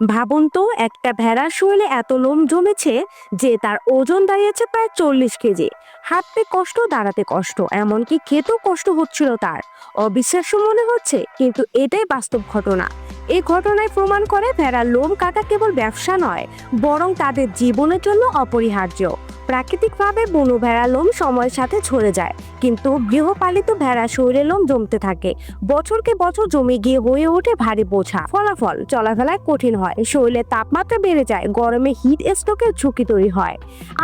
ভাবুন তো, একটা ভেড়ার শরীরে এত লোম জমেছে যে তার ওজন দাঁড়িয়েছে প্রায় চল্লিশ কেজি। হাঁটতে কষ্ট, দাঁড়াতে কষ্ট, এমনকি খেতেও কষ্ট হচ্ছিল তার। অবিশ্বাস্য মনে হচ্ছে, কিন্তু এটাই বাস্তব ঘটনা। এই ঘটনায় প্রমাণ করে ভেড়ার লোম কাটা কেবল ব্যবসা নয়, বরং তাদের জীবনের জন্য অপরিহার্য। প্রাকৃতিকভাবে বুনো ভেড়া লোম সময়ের সাথে ঝরে যায়, কিন্তু গৃহপালিত ভেড়া শরীরে লোম জমতে থাকে। বছরকে বছর জমে গিয়ে হয়ে ওঠে ভারী বোঝা। ফলাফল চলাফেলায় কঠিন হয়। শরীরে তাপমাত্রা বেড়ে যায়, গরমে হিট স্ট্রোকের ঝুঁকি তৈরি হয়।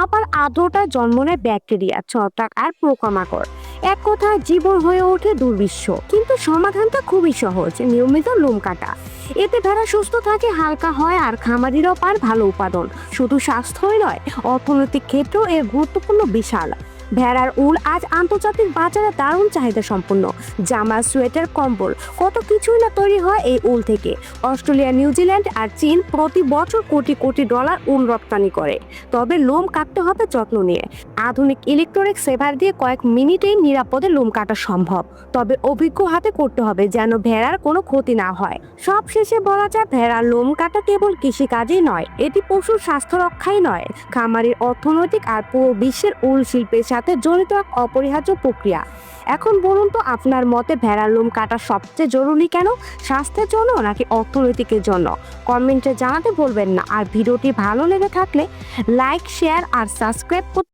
আবার আদ্রতা জন্ম নেয় ব্যাকটেরিয়া, ছত্রাক আর পোকামাকড়। এক কথায় জীবন হয়ে ওঠে দুর্বিশ্ব। কিন্তু সমাধানটা খুবই সহজ, নিয়মিত লোম কাটা। এতে ভেড়া সুস্থ থাকে, হালকা হয়, আর খামারিরাও পার ভালো উৎপাদন শুধু স্বাস্থ্যই নয়, অর্থনৈতিক ক্ষেত্রেও এর গুরুত্বপূর্ণ বিশাল। ভেড়ার উল আজ আন্তর্জাতিক বাজারে দারুণ চাহিদা সম্পন্ন। জামা, সোয়েটার, কম্বল, কত কিছুই না তৈরি হয় এই উল থেকে। অস্ট্রেলিয়া নিউজিল্যান্ড আর চীন প্রতি বছর কোটি কোটি ডলার উল রপ্তানি করে। তবে লোম কাটতে হবে যত্ন নিয়ে। আধুনিক ইলেকট্রনিক সেভার দিয়ে কয়েক মিনিটেই নিরাপদে লোম কাটা সম্ভব। তবে অভিজ্ঞ হাতে করতে হবে যেন ভেড়ার কোনো ক্ষতি না হয়। সব শেষে বলা যায়, ভেড়ার লোম কাটা কেবল কৃষিকাজই নয়, এটি পশুর স্বাস্থ্য রক্ষাই নয়। খামারের অর্থনৈতিক আর পুরো বিশ্বের উল শিল্পের সাথে জড়িত এক অপরিহার্য প্রক্রিয়া। এখন বলুন তো, আপনার মতে ভেড়ার লোম কাটা সবচেয়ে জরুরি কেন? স্বাস্থ্যের জন্য নাকি অর্থনৈতিকের জন্য? কমেন্টে জানাতে বলবেন না। আর ভিডিওটি ভালো লেগে থাকলে লাইক, শেয়ার আর সাবস্ক্রাইব করতে